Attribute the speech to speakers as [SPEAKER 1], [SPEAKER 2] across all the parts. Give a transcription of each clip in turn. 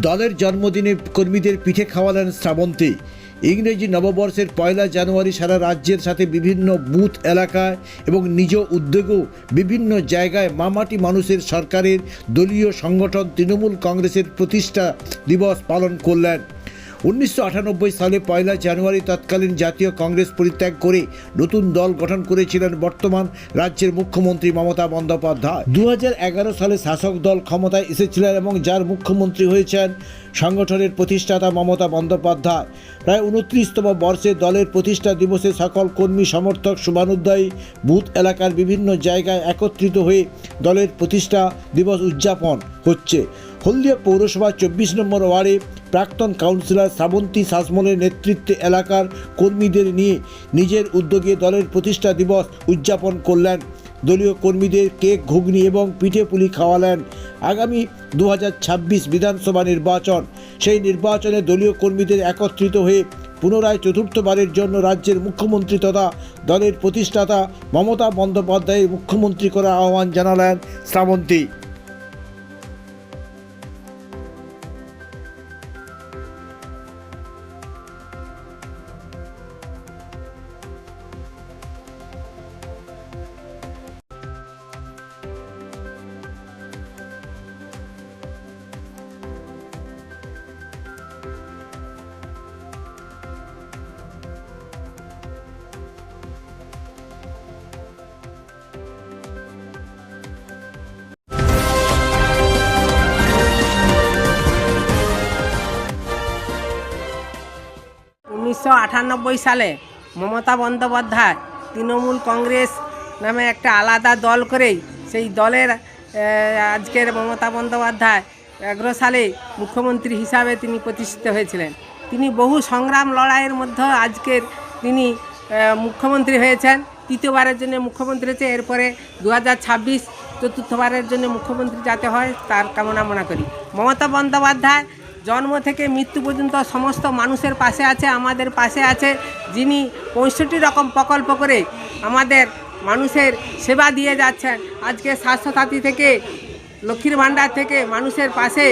[SPEAKER 1] দলের জন্মদিনে কর্মীদের পিঠে খাওয়ালেন শ্রাবন্তী। ইংরেজি নববর্ষের পয়লা জানুয়ারি সারা রাজ্যের সাথে বিভিন্ন বুথ এলাকায় এবং নিজ উদ্যোগেও বিভিন্ন জায়গায় মামাটি মানুষের সরকারের দলীয় সংগঠন তৃণমূল কংগ্রেসের প্রতিষ্ঠা দিবস পালন করলেন। উনিশশো আটানব্বই সালে পয়লা জানুয়ারি তৎকালীন জাতীয় কংগ্রেস পরিত্যাগ করে নতুন দল গঠন করেছিলেন বর্তমান রাজ্যের মুখ্যমন্ত্রী মমতা বন্দ্যোপাধ্যায়। দু হাজার এগারো সালে শাসক দল ক্ষমতায় এসেছিলেন এবং যার মুখ্যমন্ত্রী হয়েছেন সংগঠনের প্রতিষ্ঠাতা মমতা বন্দ্যোপাধ্যায়। প্রায় উনত্রিশতম বর্ষে দলের প্রতিষ্ঠা দিবসে সকল কর্মী সমর্থক শুভানুদ্দায়ী বুথ এলাকার বিভিন্ন জায়গায় একত্রিত হয়ে দলের প্রতিষ্ঠা দিবস উদযাপন হচ্ছে। হলদিয়া পৌরসভা চব্বিশ নম্বর ওয়ার্ডে প্রাক্তন কাউন্সিলর শ্রাবন্তী শাসমলের নেতৃত্বে এলাকার কর্মীদের নিয়ে নিজের উদ্যোগে দলের প্রতিষ্ঠা দিবস উদযাপন করলেন। দলীয় কর্মীদের কেক, ঘুগনি এবং পিঠে পুলি খাওয়ালেন। আগামী দু হাজার ছাব্বিশ বিধানসভা নির্বাচন। সেই নির্বাচনে দলীয় কর্মীদের একত্রিত হয়ে পুনরায় চতুর্থবারের জন্য রাজ্যের মুখ্যমন্ত্রী তথা দলের প্রতিষ্ঠাতা মমতা বন্দ্যোপাধ্যায়ের মুখ্যমন্ত্রী করার আহ্বান জানালেন শ্রাবন্তী
[SPEAKER 2] আটানব্বই সালে মমতা বন্দ্যোপাধ্যায় তৃণমূল কংগ্রেস নামে একটা আলাদা দল করেই সেই দলের আজকের মমতা বন্দ্যোপাধ্যায় এগারো সালে মুখ্যমন্ত্রী হিসাবে তিনি প্রতিষ্ঠিত হয়েছিলেন। তিনি বহু সংগ্রাম লড়াইয়ের মধ্যে আজকের তিনি মুখ্যমন্ত্রী হয়েছেন। তৃতীয়বারের জন্য মুখ্যমন্ত্রী হয়েছে, এরপরে দু হাজার ছাব্বিশ চতুর্থবারের জন্য মুখ্যমন্ত্রী যাতে হয়, তার কামনা মনে করি। মমতা বন্দ্যোপাধ্যায় জন্ম থেকে মৃত্যু পর্যন্ত সমস্ত মানুষের পাশে আছে, আমাদের পাশে আছে। যিনি পঁয়ষট্টি রকম প্রকল্প করে আমাদের মানুষের সেবা দিয়ে যাচ্ছেন। আজকে স্বাস্থ্যসাথী থেকে, লক্ষ্মীর ভাণ্ডার থেকে মানুষের পাশে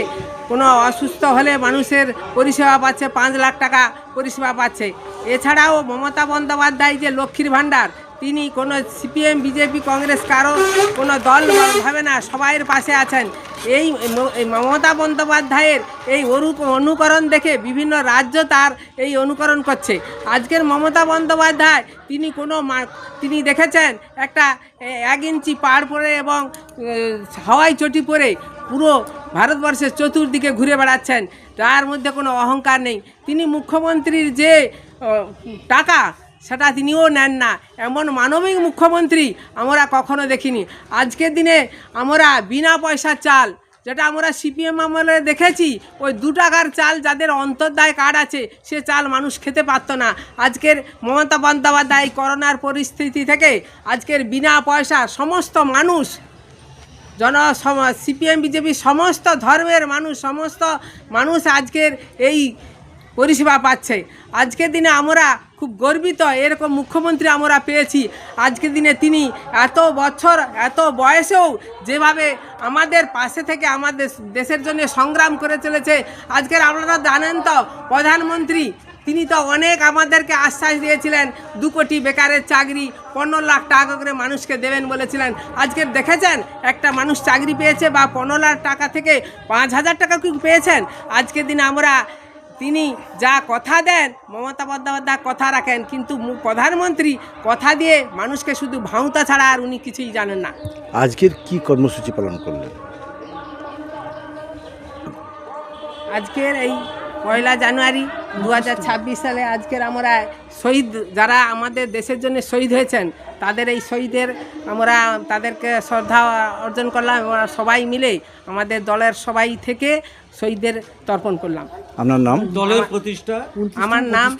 [SPEAKER 2] কোনো অসুস্থ হলে মানুষের পরিষেবা পাচ্ছে, পাঁচ লাখ টাকা পরিষেবা পাচ্ছে। এছাড়াও মমতা বন্দ্যোপাধ্যায় যে লক্ষ্মীর ভাণ্ডার তিনি কোনো সিপিএম, বিজেপি, কংগ্রেস, কারও কোনো দল ভাবে না, সবাইয়ের পাশে আছেন। এই মমতা বন্দ্যোপাধ্যায়ের এই অনু- অনুকরণ দেখে বিভিন্ন রাজ্য তার এই অনুকরণ করছে। আজকের মমতা বন্দ্যোপাধ্যায় তিনি কোনো তিনি দেখেছেন একটা এক ইঞ্চি পাড় পরে এবং হাওয়াই চটি পরে পুরো ভারতবর্ষের চতুর্দিকে ঘুরে বেড়াচ্ছেন। তার মধ্যে কোনো অহংকার নেই। তিনি মুখ্যমন্ত্রীর যে টাকা সেটা তিনিও নেন না। এমন মানবিক মুখ্যমন্ত্রী আমরা কখনো দেখিনি। আজকের দিনে আমরা বিনা পয়সার চাল, যেটা আমরা সিপিএম আমলে দেখেছি, ওই দু টাকার চাল যাদের অন্তর্দায় কার্ড আছে, সে চাল মানুষ খেতে পারতো না। আজকের মমতা বন্দ্যোপাধ্যায় করোনার পরিস্থিতি থেকে আজকের বিনা পয়সা সমস্ত মানুষ, জন সিপিএম বিজেপি সমস্ত ধর্মের মানুষ, সমস্ত মানুষ আজকের এই পরিষেবা পাচ্ছে। আজকের দিনে আমরা খুব গর্বিত এরকম মুখ্যমন্ত্রী আমরা পেয়েছি। আজকের দিনে তিনি এত বছর, এত বয়সেও যেভাবে আমাদের পাশে থেকে আমাদের দেশের জন্য সংগ্রাম করে চলেছে, আজকের আপনারা জানেন তো, প্রধানমন্ত্রী, তিনি তো অনেক আমাদেরকে আশ্বাস দিয়েছিলেন, দু কোটি বেকারের চাকরি, পনেরো লাখ টাকা করে মানুষকে দেবেন বলেছিলেন। আজকে দেখেছেন, একটা মানুষ চাকরি পেয়েছে বা পনেরো লাখ টাকা থেকে পাঁচ হাজার টাকা কি পেয়েছেন? আজকের দিনে আমরা তিনি যা কথা দেন মমতা বন্দ্যোপাধ্যায় কথা রাখেন কিন্তু প্রধানমন্ত্রী কথা দিয়ে মানুষকে শুধু ভাঁওতা ছাড়া আর উনি কিছুই জানেন না।
[SPEAKER 3] আজকের কি কর্মসূচি পালন করলেন?
[SPEAKER 2] আজকের এই পয়লা জানুয়ারি দু হাজার ছাব্বিশ সালে আজকের আমরা শহীদ যারা আমাদের দেশের জন্য শহীদ হয়েছেন তাদের এই শহীদের আমরা তাদেরকে শ্রদ্ধা অর্জন করলাম আমরা সবাই মিলে আমাদের দলের সবাই থেকে শহীদদের তর্পণ করলাম।
[SPEAKER 3] আপনার নাম?
[SPEAKER 4] দলের প্রতিষ্ঠা।
[SPEAKER 2] আমার নাম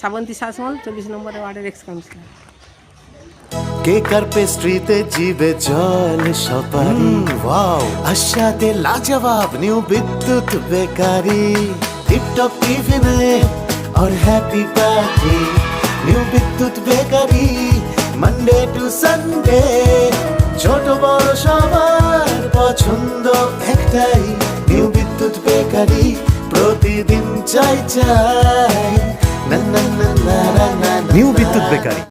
[SPEAKER 2] শ্রাবন্তী শাসমল চব্বিশ নম্বরের ওয়ার্ডের এক্স কাউন্সিলর
[SPEAKER 5] কেক আর পেস্ট্রিতে জিবে জল সপারি ওয়াও আশাতে লাজবাব নিউ বিদ্যুৎ বেকারি। টিপটপ টিফিনে और happy party new Bidyut bakery Monday to Sunday ছোট বড় সবার পছন্দ একটাই নিউ বিদ্যুৎ বিদ্যুৎ বেকারি প্রতিদিন চাই চাই না না না না না না
[SPEAKER 4] নিউ বিদ্যুৎ বেকারি